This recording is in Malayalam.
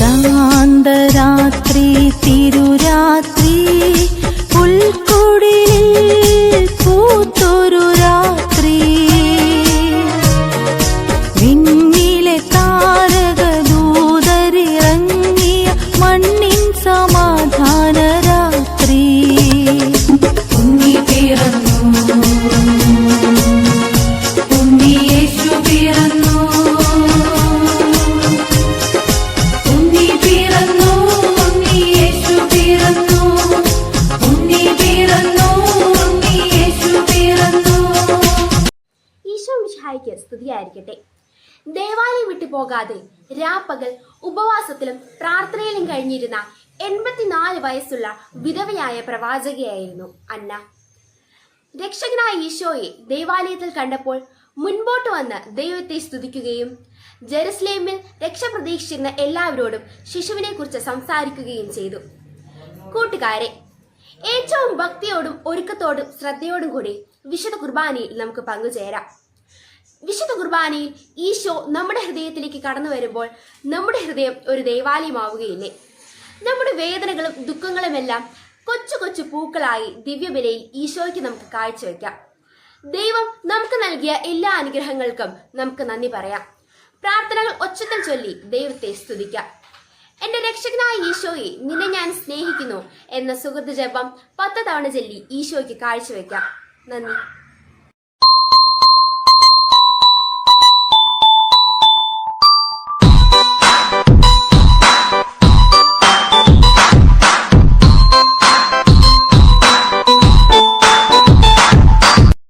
ശാന്തരാത്രി തിരുരാത്രി മിശിഹായ്ക്ക് സ്തുതിയായിരിക്കട്ടെ. ദേവാലയം വിട്ടു പോകാതെ രാപ്പകൽ ഉപവാസത്തിലും പ്രാർത്ഥനയിലും കഴിഞ്ഞിരുന്ന എൺപത്തിനാല് വയസ്സുള്ള വിധവയായ പ്രവാചകയായിരുന്നു അന്ന. രക്ഷകനായ ഈശോയെ ദേവാലയത്തിൽ കണ്ടപ്പോൾ മുൻപോട്ട് വന്ന് ദൈവത്തെ സ്തുതിക്കുകയും ജെറുസലേമിൽ രക്ഷ പ്രതീക്ഷിച്ചിരുന്ന എല്ലാവരോടും ശിശുവിനെ കുറിച്ച് സംസാരിക്കുകയും ചെയ്തു. കൂട്ടുകാരെ ഏറ്റവും ഭക്തിയോടും ഒരുക്കത്തോടും ശ്രദ്ധയോടും കൂടി വിശുദ്ധ കുർബാനയിൽ നമുക്ക് പങ്കുചേരാം. വിശുദ്ധ കുർബാനയിൽ ഈശോ നമ്മുടെ ഹൃദയത്തിലേക്ക് കടന്നു വരുമ്പോൾ നമ്മുടെ ഹൃദയം ഒരു ദേവാലയമാവുകയില്ലേ? നമ്മുടെ വേദനകളും ദുഃഖങ്ങളുമെല്ലാം കൊച്ചു കൊച്ചു പൂക്കളായി ദിവ്യബലയിൽ ഈശോയ്ക്ക് നമുക്ക് കാഴ്ചവെക്കാം. ദൈവം നമുക്ക് നൽകിയ എല്ലാ അനുഗ്രഹങ്ങൾക്കും നമുക്ക് നന്ദി പറയാം. പ്രാർത്ഥനകൾ ഒച്ചത്തിൽ ചൊല്ലി ദൈവത്തെ സ്തുതിക്കാം. എന്റെ രക്ഷകനായ ഈശോയെ നിന്നെ ഞാൻ സ്നേഹിക്കുന്നു എന്ന സുഹൃത്ത് ജപം പത്ത് തവണ ചൊല്ലി ഈശോയ്ക്ക് കാഴ്ചവെക്കാം. നന്ദി.